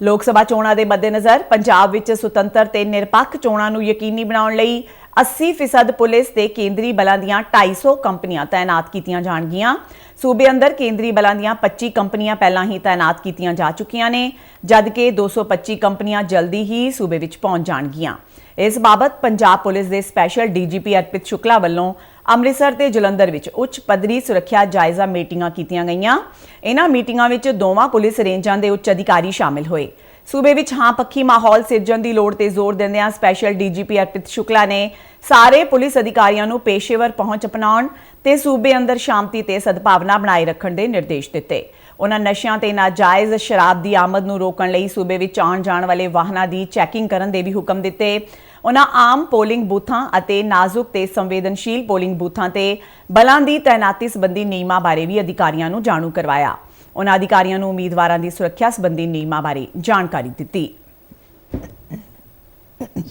ਲੋਕ ਸਭਾ ਚੋਣਾਂ ਦੇ ਮੱਦੇਨਜ਼ਰ ਪੰਜਾਬ ਵਿੱਚ ਸੁਤੰਤਰ ਤੇ ਨਿਰਪੱਖ ਚੋਣਾਂ ਨੂੰ ਯਕੀਨੀ ਬਣਾਉਣ ਲਈ 80% ਪੁਲਿਸ ਤੇ ਕੇਂਦਰੀ ਬਲਾਂ ਦੀਆਂ 250 ਕੰਪਨੀਆਂ ਤਾਇਨਾਤ ਕੀਤੀਆਂ ਜਾਣਗੀਆਂ। ਸੂਬੇ ਅੰਦਰ ਕੇਂਦਰੀ ਬਲਾਂ ਦੀਆਂ 25 ਕੰਪਨੀਆਂ ਪਹਿਲਾਂ ਹੀ ਤਾਇਨਾਤ ਕੀਤੀਆਂ ਜਾ ਚੁੱਕੀਆਂ ਨੇ, ਜਦਕਿ 225 ਕੰਪਨੀਆਂ ਜਲਦੀ ਹੀ ਸੂਬੇ ਵਿੱਚ ਪਹੁੰਚ ਜਾਣਗੀਆਂ। ਇਸ ਬਾਬਤ ਪੰਜਾਬ ਪੁਲਿਸ ਦੇ ਸਪੈਸ਼ਲ ਡੀਜੀਪੀ ਅਰਪਿਤ ਸ਼ੁਕਲਾ ਵੱਲੋਂ ਅੰਮ੍ਰਿਤਸਰ ਤੇ ਜਲੰਧਰ ਵਿੱਚ ਉੱਚ ਪੱਧਰੀ ਸੁਰੱਖਿਆ ਜਾਇਜ਼ਾ ਮੀਟਿੰਗਾਂ ਕੀਤੀਆਂ ਗਈਆਂ। ਇਹਨਾਂ ਮੀਟਿੰਗਾਂ ਵਿੱਚ ਦੋਵਾਂ ਪੁਲਿਸ ਰੇਂਜਾਂ ਦੇ ਉੱਚ ਅਧਿਕਾਰੀ ਸ਼ਾਮਿਲ ਹੋਏ। ਸੂਬੇ ਵਿੱਚ ਹਾਂ ਪੱਖੀ ਮਾਹੌਲ ਸਿਰਜਣ ਦੀ ਲੋੜ ਤੇ ਜ਼ੋਰ ਦਿੰਦਿਆਂ ਸਪੈਸ਼ਲ ਡੀਜੀਪੀ ਅਰਪਿਤ ਸ਼ੁਕਲਾ ਨੇ ਸਾਰੇ ਪੁਲਿਸ ਅਧਿਕਾਰੀਆਂ ਨੂੰ ਪੇਸ਼ੇਵਰ ਪਹੁੰਚ ਅਪਣਾਉਣ ਤੇ ਸੂਬੇ ਅੰਦਰ ਸ਼ਾਂਤੀ ਤੇ ਸਦਭਾਵਨਾ ਬਣਾਏ ਰੱਖਣ ਦੇ ਨਿਰਦੇਸ਼ ਦਿੱਤੇ। ਉਹਨਾਂ ਨਸ਼ਿਆਂ ਤੇ ਨਾਜਾਇਜ਼ ਸ਼ਰਾਬ ਦੀ ਆਮਦ ਨੂੰ ਰੋਕਣ ਲਈ ਸੂਬੇ ਵਿੱਚ ਆਉਣ ਜਾਣ ਵਾਲੇ ਵਾਹਨਾਂ ਦੀ ਚੈਕਿੰਗ ਕਰਨ ਦੇ ਵੀ ਹੁਕਮ ਦਿੱਤੇ। ਉਹਨਾਂ ਆਮ ਪੋਲਿੰਗ ਬੂਥਾਂ ਅਤੇ ਨਾਜ਼ੁਕ ਤੇ ਸੰਵੇਦਨਸ਼ੀਲ ਪੋਲਿੰਗ ਬੂਥਾਂ ਤੇ ਬਲਾਂ ਦੀ ਤਾਇਨਾਤੀ ਸੰਬੰਧੀ ਨਿਯਮਾਂ ਬਾਰੇ ਵੀ ਅਧਿਕਾਰੀਆਂ ਨੂੰ ਜਾਣੂ ਕਰਵਾਇਆ। ਉਹਨਾਂ ਅਧਿਕਾਰੀਆਂ ਨੂੰ ਉਮੀਦਵਾਰਾਂ ਦੀ ਸੁਰੱਖਿਆ ਸੰਬੰਧੀ ਨਿਯਮਾਂ ਬਾਰੇ ਜਾਣਕਾਰੀ ਦਿੱਤੀ।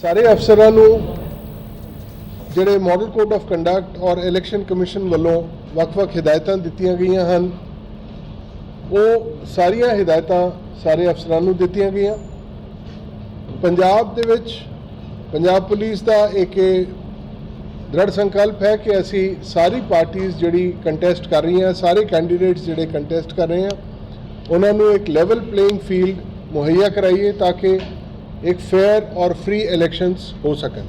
ਸਾਰੇ ਅਫਸਰਾਂ ਨੂੰ ਜਿਹੜੇ ਮਾਡਲ ਕੋਡ ਆਫ ਕੰਡਕਟ ਔਰ ਇਲੈਕਸ਼ਨ ਕਮਿਸ਼ਨ ਵੱਲੋਂ ਵੱਖ-ਵੱਖ ਹਦਾਇਤਾਂ ਦਿੱਤੀਆਂ ਗਈਆਂ ਹਨ, ਉਹ ਸਾਰੀਆਂ ਹਦਾਇਤਾਂ ਸਾਰੇ ਅਫਸਰਾਂ ਨੂੰ ਦਿੱਤੀਆਂ ਗਈਆਂ। ਪੰਜਾਬ ਦੇ ਵਿੱਚ ਪੰਜਾਬ ਪੁਲਿਸ ਦਾ ਇੱਕ ਦ੍ਰਿੜ ਸੰਕਲਪ ਹੈ ਕਿ ਅਸੀਂ ਸਾਰੀ ਪਾਰਟੀਆਂ ਜਿਹੜੀ ਕੰਟੈਸਟ ਕਰ ਰਹੀਆਂ ਸਾਰੇ ਕੈਂਡੀਡੇਟਸ ਜਿਹੜੇ ਕੰਟੈਸਟ ਕਰ ਰਹੇ ਆ ਉਹਨਾਂ ਨੂੰ ਇੱਕ ਲੈਵਲ ਪਲੇਇੰਗ ਫੀਲਡ ਮੁਹੱਈਆ ਕਰਾਈਏ ਤਾਂ ਕਿ ਇੱਕ ਫੇਅਰ ਔਰ ਫ੍ਰੀ ਇਲੈਕਸ਼ਨਸ ਹੋ ਸਕਣ।